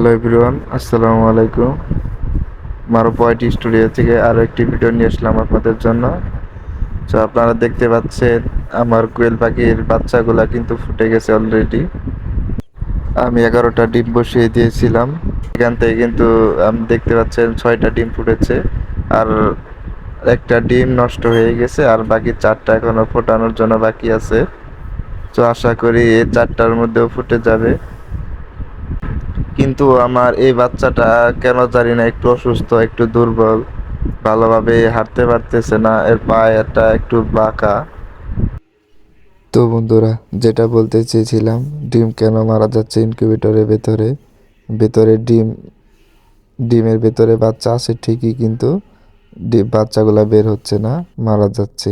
Hello everyone, আসসালামু আলাইকুম। মারো পয়েন্ট স্টুডিও থেকে আরও একটি ভিডিও নিয়ে আসলাম আপনাদের জন্য। তো আপনারা দেখতে পাচ্ছেন, আমার কোয়েল পাখির বাচ্চাগুলা কিন্তু ফুটে গেছে অলরেডি আমি এগারোটা ডিম বসিয়ে দিয়েছিলাম। এখান থেকে কিন্তু আপনি দেখতে পাচ্ছেন ছয়টা ডিম ফুটেছে। আর একটা ডিম নষ্ট হয়ে গেছে, আর বাকি চারটা এখনও ফোটানোর জন্য বাকি আছে। তো আশা করি এই চারটার মধ্যেও ফুটে যাবে। কিন্তু আমার এই বাচ্চাটা কেন জানি না, একটু অসুস্থ, একটু দুর্বল, ভালোভাবে হাঁটতে পারতেছে না, এর পায়েটা একটু বাঁকা। তো বন্ধুরা, যেটা বলতে চেয়েছিলাম, ডিম কেন মারা যাচ্ছে ইনকিউবেটরের ভেতরে? ভেতরে ডিম, ডিমের ভেতরে বাচ্চা আছে ঠিকই, কিন্তু ডিম বাচ্চাগুলো বের হচ্ছে না, মারা যাচ্ছে।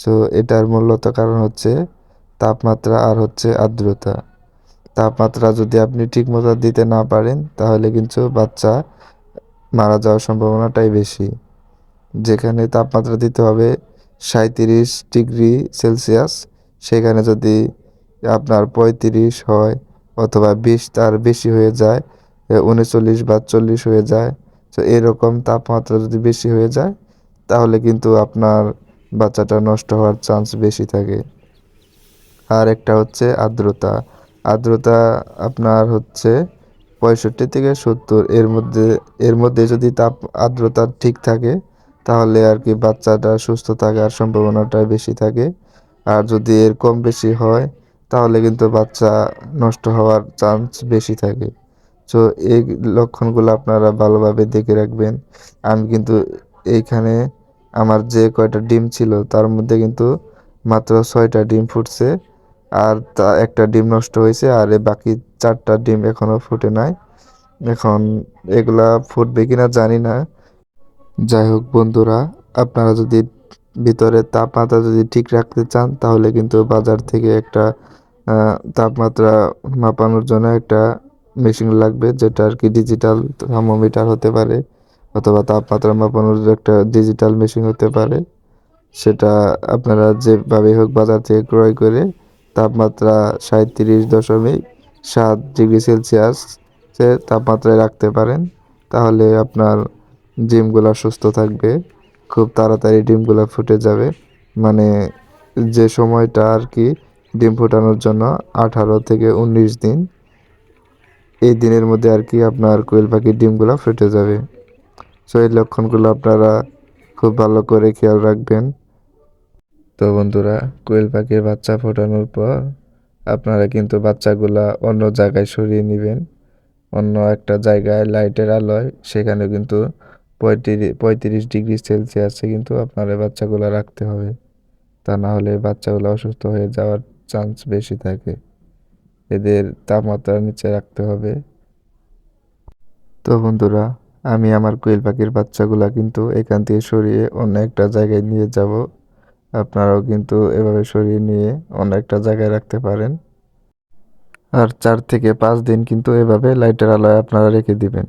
তো এটার মূলত কারণ হচ্ছে, তাপমাত্রা আর হচ্ছে আর্দ্রতা। তাপমাত্রা যদি আপনি ঠিকমতো দিতে না পারেন, তাহলে কিন্তু বাচ্চা মারা যাওয়ার সম্ভাবনাটাই বেশি। যেখানে তাপমাত্রা দিতে হবে সাঁত্রিশ ডিগ্রি সেলসিয়াস, সেখানে যদি আপনার পঁয়ত্রিশ হয় অথবা বিশ, তার বেশি হয়ে যায় উনচল্লিশ বা চল্লিশ হয়ে যায়, তো এরকম তাপমাত্রা যদি বেশি হয়ে যায়, তাহলে কিন্তু আপনার বাচ্চাটা নষ্ট হওয়ার চান্স বেশি থাকে। আর একটা হচ্ছে আর্দ্রতা। আর্দ্রতা আপনার হচ্ছে পঁয়ষট্টি থেকে সত্তর। এর মধ্যে এর মধ্যে যদি তাপ, আর্দ্রতা ঠিক থাকে, তাহলে আর কি বাচ্চাটা সুস্থ থাকার সম্ভাবনাটা বেশি থাকে। আর যদি এর কম বেশি হয়, তাহলে কিন্তু বাচ্চা নষ্ট হওয়ার চান্স বেশি থাকে। তো এই লক্ষণগুলো আপনারা ভালোভাবে দেখে রাখবেন। আমি কিন্তু এইখানে আমার যে কয়টা ডিম ছিল, তার মধ্যে কিন্তু মাত্র ছয়টা ডিম ফুটছে। আর তা একটা ডিম নষ্ট হয়েছে আর বাকি চারটা ডিম এখনও ফুটে নাই। এখন এগুলা ফুটবে কিনা জানি না। যাই হোক বন্ধুরা, আপনারা যদি ভিতরে তাপমাত্রা যদি ঠিক রাখতে চান, তাহলে কিন্তু বাজার থেকে একটা তাপমাত্রা মাপানোর জন্য একটা মেশিন লাগবে, যেটা আর কি ডিজিটাল থার্মোমিটার হতে পারে, অথবা তাপমাত্রা মাপানোর একটা ডিজিটাল মেশিন হতে পারে। সেটা আপনারা যেভাবে হোক বাজার থেকে ক্রয় করে তাপমাত্রা সাঁত্রিশ দশমিক সাত ডিগ্রি সেলসিয়াস তাপমাত্রায় রাখতে পারেন, তাহলে আপনার ডিমগুলো সুস্থ থাকবে, খুব তাড়াতাড়ি ডিমগুলো ফুটে যাবে। মানে যে সময়টা আর কি ডিম ফোটানোর জন্য আঠারো থেকে উনিশ দিন, এই দিনের মধ্যে আর কি আপনার কোয়েল পাখির ডিমগুলো ফুটে যাবে। সো এই লক্ষণগুলো আপনারা খুব ভালো করে খেয়াল রাখবেন। তো বন্ধুরা, কোয়েল পাখির বাচ্চা ফোটানোর পর আপনারা কিন্তু বাচ্চাগুলা অন্য জায়গায় সরিয়ে নেবেন। অন্য একটা জায়গায় লাইটের আলোয়, সেখানে কিন্তু পঁয়ত্রিশ পঁয়ত্রিশ ডিগ্রি সেলসিয়াসে কিন্তু আপনার বাচ্চাগুলো রাখতে হবে। তা না হলে বাচ্চাগুলো অসুস্থ হয়ে যাওয়ার চান্স বেশি থাকে। এদের তাপমাত্রার নিচে রাখতে হবে। তো বন্ধুরা, আমি আমার কোয়েল পাখির বাচ্চাগুলা কিন্তু এখান থেকে সরিয়ে অন্য একটা জায়গায় নিয়ে যাব। আপনারাও কিন্তু এভাবে সরিয়ে নিয়ে অনেকটা জায়গায় রাখতে পারেন। আর চার থেকে পাঁচ দিন কিন্তু এভাবে লাইটের আলোয় আপনারা রেখে দিবেন।